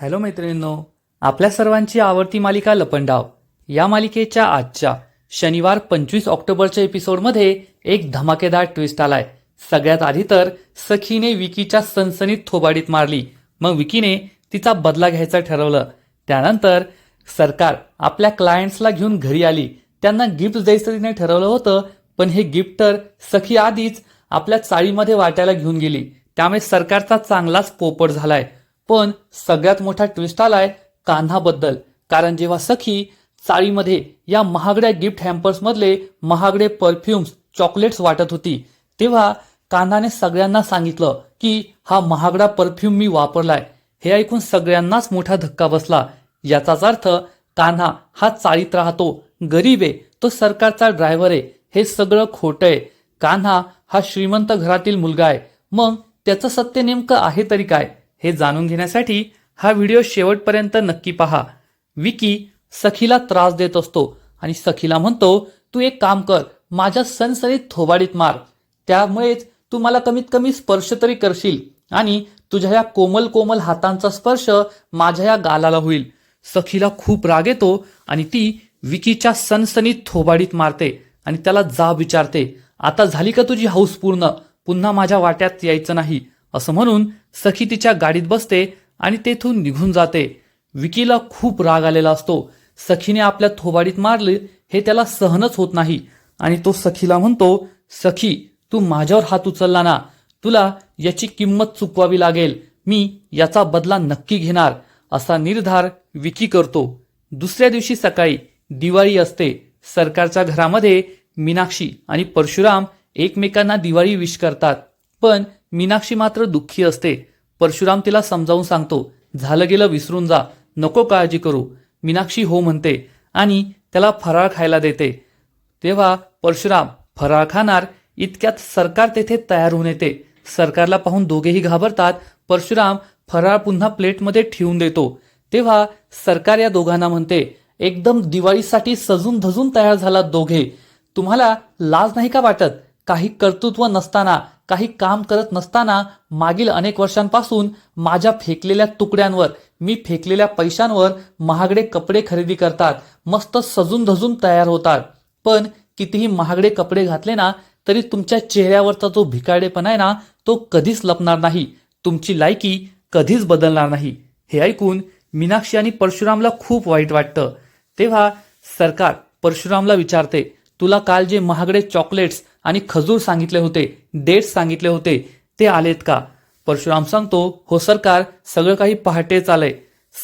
Hello मैत्रिणींनो आपल्या सर्वांची आवडती मालिका लपंडाव. या मालिकेच्या आजच्या शनिवार पंचवीस ऑक्टोबरच्या एपिसोडमध्ये एक धमाकेदार ट्विस्ट आलाय. सगळ्यात आधी तर सखीने विकीच्या सनसनीत थोबाडीत मारली. मग विकीने तिचा बदला घ्यायचं ठरवलं. त्यानंतर सरकार आपल्या क्लायंट्सला घेऊन घरी आली. त्यांना गिफ्ट द्यायचं तिने ठरवलं होतं पण हे गिफ्ट तर सखी आधीच आपल्या चाळीमध्ये वाटायला घेऊन गेली. त्यामुळे सरकारचा चांगलाच पोपट झालाय. पण सगळ्यात मोठा ट्विस्ट आलाय कान्हाबद्दल. कारण जेव्हा सखी चाळीमध्ये या महागड्या गिफ्ट हॅम्पर्समधले महागडे परफ्युम्स चॉकलेट्स वाटत होती तेव्हा कान्हाने सगळ्यांना सांगितलं की हा महागडा परफ्यूम मी वापरलाय. हे ऐकून सगळ्यांनाच मोठा धक्का बसला. याचाच अर्थ कान्हा हा चाळीत राहतो गरीब आहे तो सरकारचा ड्रायव्हर आहे हे सगळं खोटं आहे. कान्हा हा श्रीमंत घरातील मुलगा आहे. मग त्याचं सत्य नेमकं आहे तरी काय? हे जाणून घेण्यासाठी हा व्हिडिओ शेवटपर्यंत नक्की पहा. विकी सखीला त्रास देत असतो आणि सखीला म्हणतो तू एक काम कर माझ्या सणसणीत थोबाडीत मार. त्यामुळेच तू मला कमीत कमी स्पर्श तरी करशील आणि तुझ्या या कोमल कोमल हातांचा स्पर्श माझ्या या गालाला होईल. सखीला खूप राग येतो आणि ती विकीच्या सनसनीत थोबाडीत मारते आणि त्याला जाब विचारते आता झाली का तुझी हौस पूर्ण? पुन्हा माझ्या वाट्यात यायचं नाही. असं म्हणून सखी तिच्या गाडीत बसते आणि तेथून निघून जाते. विकीला खूप राग आलेला असतो. सखीने आपल्या थोबाडीत मारले हे त्याला सहनच होत नाही. आणि तो सखीला म्हणतो सखी तू माझ्यावर हात उचलला ना. तुला याची किंमत चुकवावी लागेल. मी याचा बदला नक्की घेणार. असा निर्धार विकी करतो. दुसऱ्या दिवशी सकाळी दिवाळी असते. सरकारच्या घरामध्ये मीनाक्षी आणि परशुराम एकमेकांना दिवाळी विश करतात. पण मीनाक्षी मात्र दुःखी असते. परशुराम तिला समजावून सांगतो झालं गेलं विसरून जा. नको काळजी करू. मीनाक्षी हो म्हणते आणि त्याला फराळ खायला देते. तेव्हा परशुराम फराळ खाणार? इतक्यात सरकार तेथे तयार होऊन येते. सरकारला पाहून दोघेही घाबरतात. परशुराम फराळ पुन्हा प्लेटमध्ये ठेवून देतो. तेव्हा सरकार या दोघांना म्हणते एकदम दिवाळीसाठी सजून धजून तयार झाला दोघे. तुम्हाला लाज नाही का वाटत? काही कर्तृत्व नसताना काही काम करत नसताना मागील अनेक वर्षांपासून माझ्या फेकलेल्या तुकड्यांवर मी फेकलेल्या पैशांवर महागडे कपडे खरेदी करतात मस्त सजून धजून तयार होतात. पण कितीही महागडे कपडे घातले ना तरी तुमच्या चेहऱ्यावरचा जो भिकाडेपणा आहे ना तो कधीच लपणार नाही. तुमची लायकी कधीच बदलणार नाही. हे ऐकून मीनाक्षी आणि परशुरामला खूप वाईट वाटतं. तेव्हा सरकार परशुरामला विचारते तुला काल जे महागडे चॉकलेट्स आणि खजूर सांगितले होते डेट्स सांगितले होते ते आलेत का? परशुराम सांगतो हो सरकार सगळं काही पहाटेच आलंय.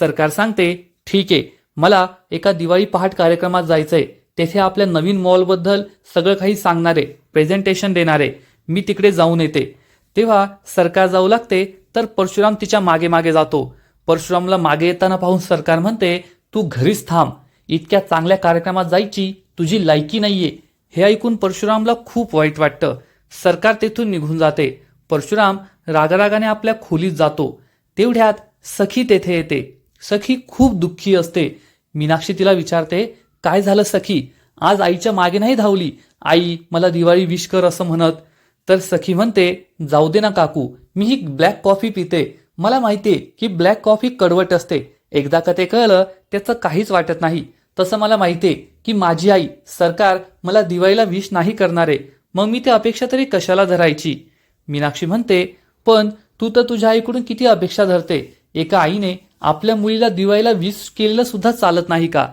सरकार सांगते ठीक आहे मला एका दिवाळी पहाट कार्यक्रमात जायचंय. तेथे आपल्या नवीन मॉलबद्दल सगळं काही सांगणारे प्रेझेंटेशन देणारे. मी तिकडे जाऊन येते. तेव्हा सरकार जाऊ लागते तर परशुराम तिच्यामागे मागे जातो. परशुरामला मागे येताना पाहून सरकार म्हणते तू घरीच थांब. इतक्या चांगल्या कार्यक्रमात जायची तुझी लायकी नाहीये. हे ऐकून परशुरामला खूप वाईट वाटतं. सरकार तेथून निघून जाते. परशुराम रागारागाने आपल्या खोलीत जातो. तेवढ्यात सखी तेथे येते. सखी खूप दुःखी असते. मीनाक्षी तिला विचारते काय झालं सखी? आज आईच्या मागे नाही धावली? आई मला दिवाळी विश कर असं म्हणत. तर सखी म्हणते जाऊ दे ना काकू मी ही ब्लॅक कॉफी पिते. मला माहितीये की ब्लॅक कॉफी कडवट असते. एकदा का ते कळलं त्याचं काहीच वाटत नाही. तसं मला माहितीये की माझी आई सरकार मला दिवाळीला विश नाही करणारे. मग मी ती अपेक्षा तरी कशाला धरायची? मीनाक्षी म्हणते पण तू तर तुझ्या आईकडून किती अपेक्षा धरते? एका आईने आपल्या मुलीला दिवाळीला विश केलेलं सुद्धा चालत नाही का?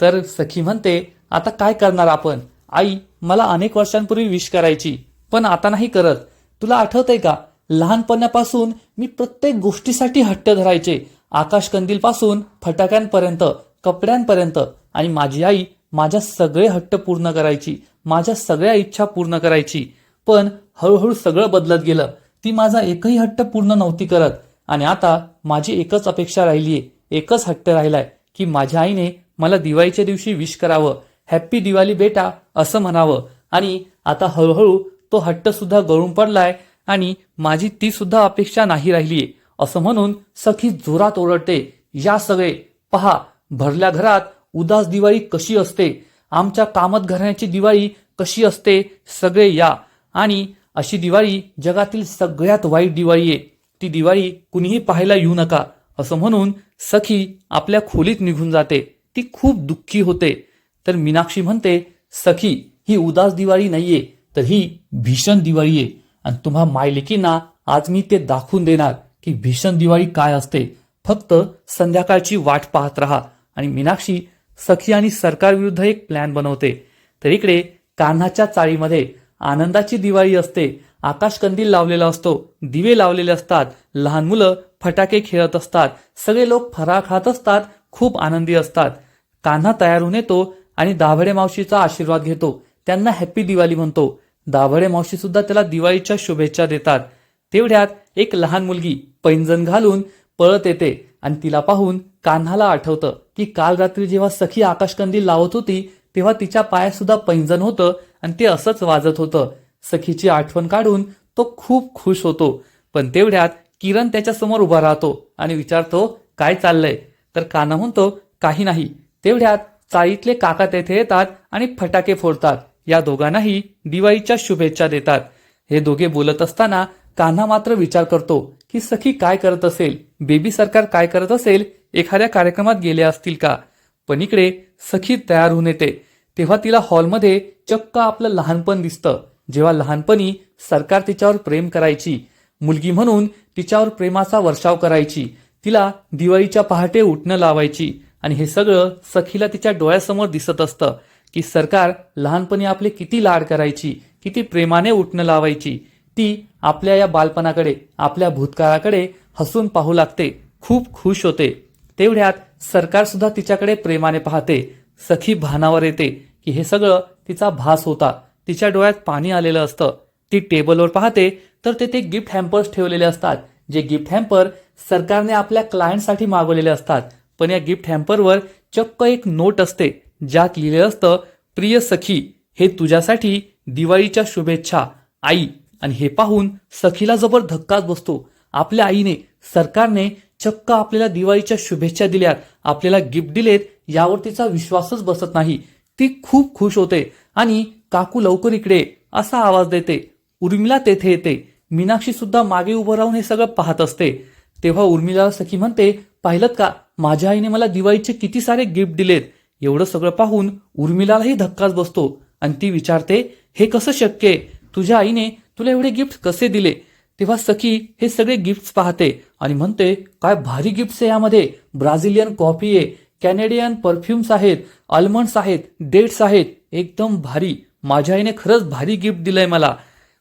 तर सखी म्हणते आता काय करणार आपण? आई मला अनेक वर्षांपूर्वी विश करायची पण आता नाही करत. तुला आठवतंय का? लहानपणापासून मी प्रत्येक गोष्टीसाठी हट्ट धरायचे. आकाशकंदील पासून फटाक्यांपर्यंत कपड्यांपर्यंत आणि माझी आई माझ्या सगळे हट्ट पूर्ण करायची माझ्या सगळ्या इच्छा पूर्ण करायची. पण हळूहळू सगळं बदलत गेलं. ती माझा एकही हट्ट पूर्ण नव्हती करत. आणि आता माझी एकच अपेक्षा राहिलीये एकच हट्ट राहिलाय की माझ्या आईने मला दिवाळीच्या दिवशी विश करावं. हॅप्पी दिवाळी बेटा असं म्हणावं. आणि आता हळूहळू तो हट्ट सुद्धा गळून पडलाय आणि माझी ती सुद्धा अपेक्षा नाही राहिलीये. असं म्हणून सखी जोरात ओरडते या सगळे पहा भरल्या घरात उदास दिवाळी कशी असते? आमच्या कामत घराण्याची दिवाळी कशी असते? सगळे या. आणि अशी दिवाळी जगातील सगळ्यात वाईट दिवाळी आहे. ती दिवाळी कुणीही पाहायला येऊ नका असं म्हणून सखी आपल्या खोलीत निघून जाते. ती खूप दुःखी होते. तर मीनाक्षी म्हणते सखी ही उदास दिवाळी नाहीये तर ही भीषण दिवाळी आहे. आणि तुम्हा मायलेकींना आज मी ते दाखवून देणार की भीषण दिवाळी काय असते. फक्त संध्याकाळची वाट पाहत राहा. आणि मीनाक्षी सखी आणि सरकारविरुद्ध एक प्लॅन बनवते. तर इकडे कान्हाच्या चाळीमध्ये आनंदाची दिवाळी असते. आकाशकंदील लावलेला असतो. दिवे लावलेले असतात. लहान मुलं फटाके खेळत असतात. सगळे लोक फराळ खात असतात. खूप आनंदी असतात. कान्हा तयार होऊन येतो आणि दाभडे मावशीचा आशीर्वाद घेतो. त्यांना हॅप्पी दिवाळी म्हणतो. दाभडे मावशी सुद्धा त्याला दिवाळीच्या शुभेच्छा देतात. तेवढ्यात एक लहान मुलगी पैंजण घालून पळत येते. आणि तिला पाहून कान्हाला आठवतं की काल रात्री जेव्हा सखी आकाशकंदील लावत होती तेव्हा तिच्या पायात सुद्धा पैंजण होतं आणि ते असंच वाजत होतं. सखीची आठवण काढून तो खूप खुश होतो. पण तेवढ्यात किरण त्याच्यासमोर उभा राहतो आणि विचारतो काय चाललंय? तर कान्हा म्हणतो काही नाही. तेवढ्यात चाळीतले काका तेथे येतात आणि फटाके फोडतात. या दोघांनाही दिवाळीच्या शुभेच्छा देतात. हे दोघे बोलत असताना कान्हा मात्र विचार करतो की सखी काय करत असेल? बेबी सरकार काय करत असेल? एखाद्या कार्यक्रमात गेले असतील का? पण इकडे सखी तयार होऊन येते. तेव्हा तिला हॉलमध्ये चक्क आपलं लहानपण दिसतं. जेव्हा लहानपणी सरकार तिच्यावर प्रेम करायची. मुलगी म्हणून तिच्यावर प्रेमाचा वर्षाव करायची. तिला दिवाळीच्या पहाटे उठणं लावायची. आणि हे सगळं सखीला तिच्या डोळ्यासमोर दिसत असतं की सरकार लहानपणी आपले किती लाड करायची किती प्रेमाने उठणं लावायची. ती आपल्या या बालपणाकडे आपल्या भूतकाळाकडे हसून पाहू लागते. खूप खुश होते. तेवढ्यात सरकार सुद्धा तिच्याकडे प्रेमाने पाहते. सखी भानावर येते की हे सगळं तिचा भास होता. तिच्या डोळ्यात पाणी आलेलं असतं. ती टेबलवर पाहते तर तेथे गिफ्ट हॅम्पर्स ठेवलेले असतात. जे गिफ्ट हॅम्पर सरकारने आपल्या क्लायंटसाठी मागवलेले असतात. पण या गिफ्ट हॅम्परवर चक्क एक नोट असते. ज्यात लिहिलेलं असतं प्रिय सखी हे तुझ्यासाठी दिवाळीच्या शुभेच्छा. आई आणि हे पाहून सखीला जबर धक्काच बसतो. आपल्या आईने सरकारने चक्क आपल्याला दिवाळीच्या शुभेच्छा दिल्यात. आपल्याला गिफ्ट दिलेत यावर तिचा विश्वासच बसत नाही. ती खूप खुश होते आणि काकू लवकर इकडे असा आवाज देते. उर्मिला तेथे येते. मीनाक्षी सुद्धा मागे उभं राहून हे सगळं पाहत असते. तेव्हा उर्मिला सखी म्हणते पाहिलं का? माझ्या आईने मला दिवाळीचे किती सारे गिफ्ट दिलेत. एवढं सगळं पाहून उर्मिलालाही धक्काच बसतो. आणि ती विचारते हे कसं शक्य आहे? तुझ्या आईने तुला एवढे गिफ्ट कसे दिले? तेव्हा सखी हे सगळे गिफ्ट्स पाहते आणि म्हणते काय भारी गिफ्ट्स आहे यामध्ये. ब्राझिलियन कॉफी आहे कॅनेडियन परफ्युम्स आहेत आल्मंड्स आहेत डेट्स आहेत. एकदम भारी. माझ्या आईने खरंच भारी गिफ्ट दिलंय मला.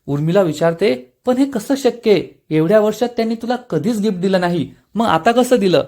उर्मिला विचारते पण हे कसं शक्य आहे? एवढ्या वर्षात त्यांनी तुला कधीच गिफ्ट दिलं नाही. मग आता कसं दिलं?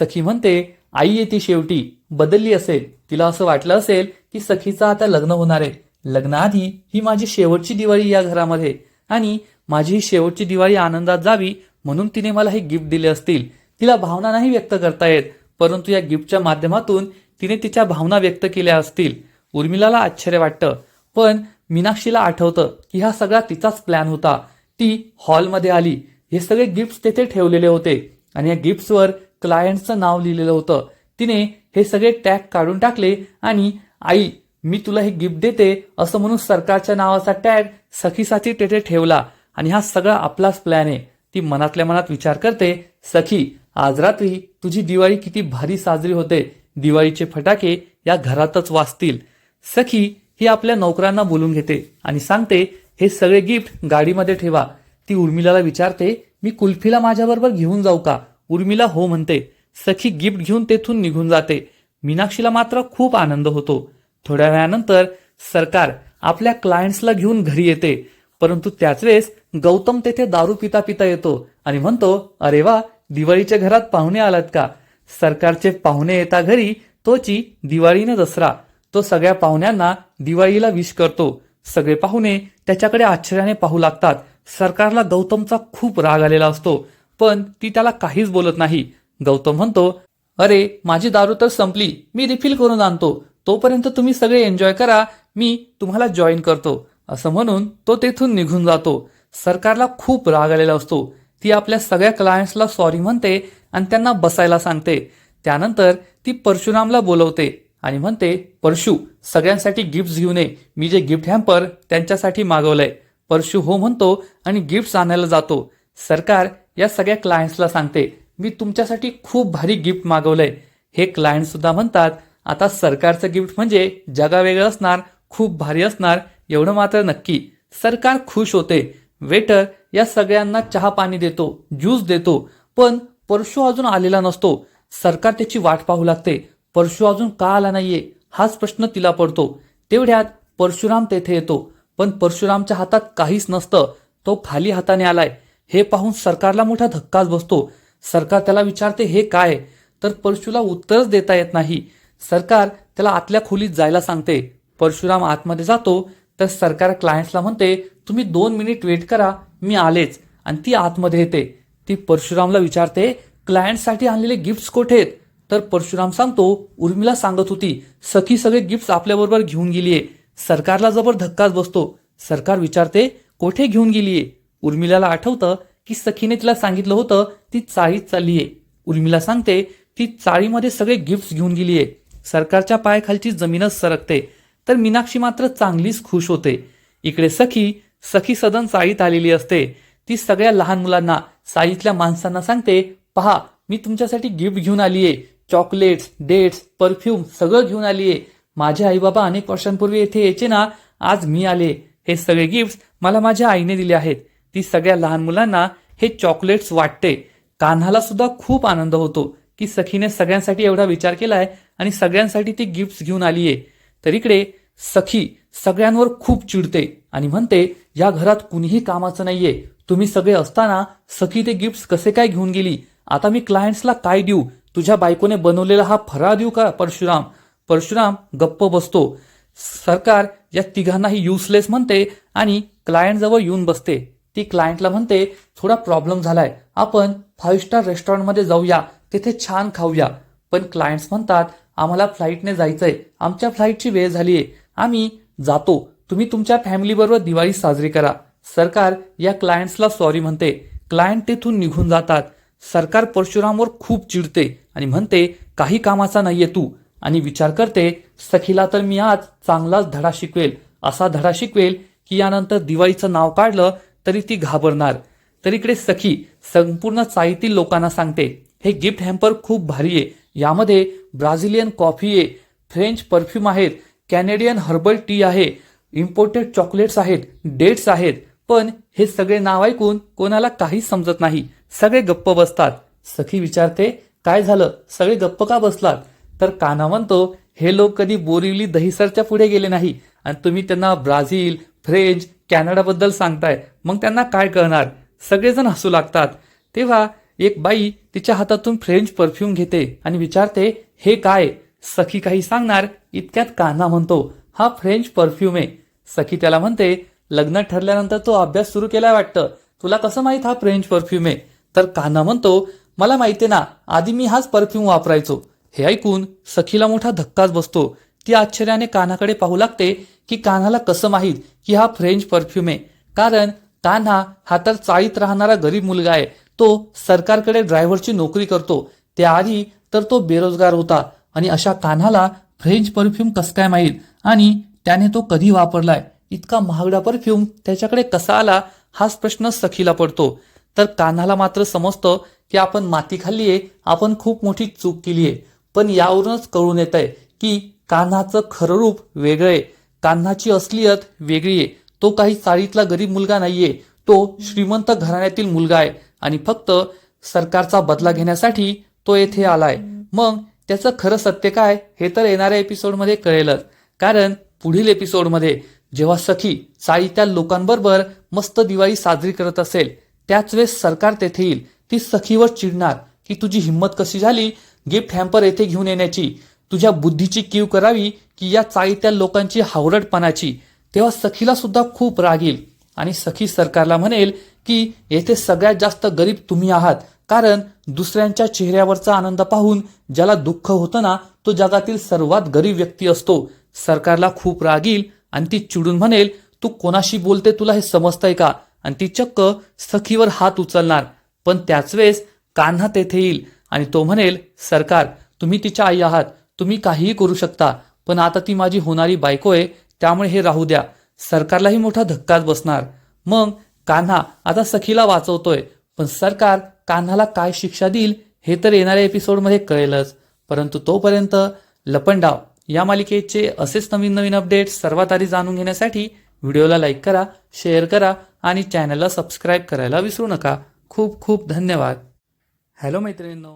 सखी म्हणते आई येते शेवटी. बदलली असेल. तिला असं वाटलं असेल की सखीचं आता लग्न होणार आहे. लग्नाआधी ही माझी शेवटची दिवाळी या घरामध्ये. आणि माझी ही शेवटची दिवाळी आनंदात जावी म्हणून तिने मला हे गिफ्ट दिले असतील. तिला भावना नाही व्यक्त करता येत परंतु या गिफ्टच्या माध्यमातून तिने तिच्या भावना व्यक्त केल्या असतील. उर्मिलाला आश्चर्य वाटतं पण मीनाक्षीला आठवतं की हा सगळा तिचाच प्लॅन होता. ती हॉलमध्ये आली. हे सगळे गिफ्ट्स तेथे ठेवलेले होते आणि या गिफ्ट्सवर क्लायंटचं नाव लिहिलेलं होतं. तिने हे सगळे टॅग काढून टाकले आणि आई मी तुला हे गिफ्ट देते असं म्हणून सरकारच्या नावाचा टॅग सखीसाठी तेथे ठेवला. आणि हा सगळा आपलाच प्लॅन आहे. ती मनातल्या मनात विचार करते सखी आज रात्री तुझी दिवाळी किती भारी साजरी होते. दिवाळीचे फटाके या घरातच वाचतील सखी ही आपल्या नोकरांना बोलून घेते आणि सांगते हे सगळे गिफ्ट गाडीमध्ये ठेवा. ती उर्मिलाला विचारते मी कुल्फीला माझ्याबरोबर घेऊन जाऊ का? उर्मिला हो म्हणते सखी गिफ्ट घेऊन तेथून निघून जाते. मीनाक्षीला मात्र खूप आनंद होतो. थोड्या वेळानंतर सरकार आपल्या क्लायंट्सला घेऊन घरी येते. परंतु त्याच वेळेस गौतम तेथे दारू पिता पिता येतो आणि म्हणतो अरे वा दिवाळीच्या घरात पाहुणे आलात का? सरकारचे पाहुणे येता घरी तोची दिवाळीने दसरा. तो सगळ्या पाहुण्यांना दिवाळीला विश करतो. सगळे पाहुणे त्याच्याकडे आश्चर्याने पाहू लागतात. सरकारला गौतमचा खूप राग आलेला असतो पण ती त्याला काहीच बोलत नाही. गौतम म्हणतो अरे माझी दारू तर संपली. मी रिफिल करून आणतो. तोपर्यंत तुम्ही सगळे एन्जॉय करा मी तुम्हाला जॉईन करतो. असं म्हणून तो तेथून निघून जातो. सरकारला खूप राग आलेला असतो. ती आपल्या सगळ्या क्लायंट्सला सॉरी म्हणते आणि त्यांना बसायला सांगते. त्यानंतर ती परशुरामला बोलवते आणि म्हणते परशु सगळ्यांसाठी गिफ्ट्स घेऊन ये. मी जे गिफ्ट हॅम्पर त्यांच्यासाठी मागवलंय. परशु हो म्हणतो आणि गिफ्ट्स आणायला जातो. सरकार या सगळ्या क्लायंट्सला सांगते मी तुमच्यासाठी खूप भारी गिफ्ट मागवलंय. हे क्लायंट सुद्धा म्हणतात आता सरकारचं गिफ्ट म्हणजे जगावेगळं असणार खूप भारी असणार एवढं मात्र नक्की. सरकार खुश होते. वेटर या सगळ्यांना चहा पाणी देतो ज्यूस देतो पण परशु अजून आलेला नसतो. सरकार त्याची वाट पाहू लागते. परशु अजून का आला नाहीये हाच प्रश्न तिला पडतो. तेवढ्यात परशुराम तेथे येतो. पण परशुरामच्या हातात काहीच नसतं. तो खाली हाताने आलाय. हे पाहून सरकारला मोठा धक्काच बसतो. सरकार त्याला विचारते हे काय? तर परशुला उत्तरच देता येत नाही. सरकार त्याला आतल्या खोलीत जायला सांगते. परशुराम आतमध्ये जातो तर सरकार क्लायंट्सला म्हणते तुम्ही दोन मिनिट वेट करा मी आलेच. आणि ती आतमध्ये येते. ती परशुरामला विचारते क्लायंटसाठी आणलेले गिफ्ट्स कुठे आहेत तर परशुराम सांगतो उर्मिला सांगत होती सखी सगळे गिफ्ट्स आपल्याबरोबर घेऊन गेलीये. सरकारला जबर धक्काच बसतो. सरकार विचारते कोठे घेऊन गेलीये? उर्मिलाला आठवतं की सखीने तिला सांगितलं होतं ती चाळीत चाललीये. उर्मिला सांगते ती चाळीमध्ये सगळे गिफ्ट्स घेऊन गेलीये. सरकारच्या पायाखालची जमीनच सरकते. तर मीनाक्षी मात्र चांगलीच खुश होते. इकडे सखी सखी सदन चाळीत आलेली असते. ती सगळ्या लहान मुलांना साईतल्या माणसांना सांगते पहा मी तुमच्यासाठी गिफ्ट घेऊन आलीये. चॉकलेट्स डेट्स परफ्यूम सगळं घेऊन आलीये. माझे आई बाबा अनेक वर्षांपूर्वी येथे यायचे ना आज मी आले. हे सगळे गिफ्ट्स मला माझ्या आईने दिले आहेत. ती सगळ्या लहान मुलांना हे चॉकलेट्स वाटते. कान्हाला सुद्धा खूप आनंद होतो. की सखीने सगळ्यांसाठी एवढा विचार केला आहे आणि सगळ्यांसाठी ती गिफ्ट्स घेऊन आली आहे तर इकडे सखी सगळ्यांवर खूप चिडते आणि म्हणते या घरात कुणीही कामाचं नाहीये. तुम्ही सगळे असताना सखी ते गिफ्ट्स कसे काय घेऊन गेली? आता मी क्लायंट्सला काय देऊ? तुझ्या बायकोने बनवलेला हा फराळ देऊ का परशुराम परशुराम गप्प बसतो. सरकार या तिघांनाही युजलेस म्हणते आणि क्लायंट जवळ येऊन बसते. ती क्लायंटला म्हणते थोडा प्रॉब्लेम झालाय. आपण फाईव्ह स्टार रेस्टॉरंटमध्ये जाऊया. तिथे छान खाऊया. पण क्लायंट्स म्हणतात आम्हाला फ्लाईटने जायचंय. आमच्या फ्लाईटची वेळ झालीये. आम्ही जातो. तुम्ही तुमच्या फॅमिलीबरोबर दिवाळी साजरी करा. सरकार या क्लायंट्सला सॉरी म्हणते. क्लायंट तेथून निघून जातात. सरकार परशुरामवर खूप चिडते आणि म्हणते काही कामाचा नाहीये तू. आणि विचार करते सखीला तर मी आज चांगलाच धडा शिकवेल. असा धडा शिकवेल की यानंतर दिवाळीचं नाव काढलं तरी ती घाबरणार. तर इकडे सखी संपूर्ण चाळीतील लोकांना सांगते. हे गिफ्ट हॅम्पर खूप भारी आहे. यामध्ये ब्राझिलियन कॉफी आहे फ्रेंच परफ्यूम आहेत कॅनेडियन हर्बल टी आहे इम्पोर्टेड चॉकलेट्स आहेत डेट्स आहेत. पण हे सगळे नाव ऐकून कोणाला काहीच समजत नाही. सगळे गप्प बसतात. सखी विचारते काय झालं? सगळे गप्प का बसलात? तर काना म्हणतो हे लोक कधी बोरिवली दहिसरच्या पुढे गेले नाही आणि तुम्ही त्यांना ब्राझील फ्रेंच कॅनडाबद्दल सांगताय. मग त्यांना काय कळणार? सगळेजण हसू लागतात. तेव्हा एक बाई तिच्या हातातून फ्रेंच परफ्यूम घेते आणि विचारते हे काय? सखी काही सांगणार? इतक्यात कान्हा म्हणतो हा फ्रेंच परफ्यूम आहे. सखी त्याला म्हणते लग्न ठरल्यानंतर तो अभ्यास सुरू केला वाटतं. तुला कसं माहीत हा फ्रेंच परफ्यूम आहे? तर कान्हा म्हणतो मला माहितीये ना आधी मी हाच परफ्यूम वापरायचो. हे ऐकून सखीला मोठा धक्काच बसतो. ती आश्चर्याने कान्हाकडे पाहू लागते की कान्हाला कसं माहीत की हा फ्रेंच परफ्यूम आहे. कारण कान्हा हा तर चाळीत राहणारा गरीब मुलगा आहे. तो सरकारकडे ड्रायव्हरची नोकरी करतो. त्याआधी तर तो बेरोजगार होता आणि अशा कान्हाला फ्रेंच परफ्यूम कसं काय माहीत? आणि त्याने तो कधी वापरलाय? इतका महागडा परफ्यूम त्याच्याकडे कसा आला? हाच प्रश्न सखीला पडतो. तर कान्हाला मात्र समजतं की आपण माती खाल्लीये आपण खूप मोठी चूक केलीये. पण यावरूनच कळून येत आहे की कान्हाचं खरं रूप वेगळं आहे कान्हाची असलियत वेगळी आहे तो काही चाळीतला गरीब मुलगा नाहीये. तो श्रीमंत घराण्यातील मुलगा आहे. आणि फक्त सरकारचा बदला घेण्यासाठी तो येथे आलाय. मग त्याचं खरं सत्य काय? हे तर येणाऱ्या एपिसोडमध्ये कळेलच. कारण पुढील एपिसोडमध्ये जेव्हा सखी चाळीच्या लोकांबरोबर मस्त दिवाळी साजरी करत असेल त्याच वेळेस सरकार तेथे येईल. ती सखीवर चिडणार की तुझी हिंमत कशी झाली? गिफ्ट हॅम्पर येथे घेऊन येण्याची तुझ्या बुद्धीची कीव करावी की या चाळीत्या लोकांची हावरटपणाची. तेव्हा सखीला सुद्धा खूप राग येईल. आणि सखी सरकारला म्हणेल की येथे सगळ्यात जास्त गरीब तुम्ही आहात. कारण दुसऱ्यांच्या चेहऱ्यावरचा आनंद पाहून ज्याला दुःख होतं ना तो जगातील सर्वात गरीब व्यक्ती असतो. सरकारला खूप राग येईल आणि ती चिडून म्हणेल तू कोणाशी बोलते तुला हे समजतंय का? आणि ती चक्क सखीवर हात उचलणार. पण त्याच वेळेस कान्हा तेथे येईल आणि तो म्हणेल सरकार तुम्ही तिच्या आई आहात. तुम्ही काहीही करू शकता. पण आता ती माझी होणारी बायको आहे. त्यामुळे हे राहू द्या. सरकारलाही मोठा धक्काच बसणार. मग कान्हा आता सखीला वाचवतोय पण सरकार कान्हाला काय शिक्षा देईल हे तर येणाऱ्या एपिसोडमध्ये कळेलच. परंतु तोपर्यंत लपंडाव या मालिकेचे असेच नवीन नवीन अपडेट्स सर्वात आधी जाणून घेण्यासाठी व्हिडिओला लाईक करा शेअर करा आणि चॅनलला सबस्क्राईब करायला विसरू नका. खूप खूप धन्यवाद. हॅलो मैत्रिणींनो.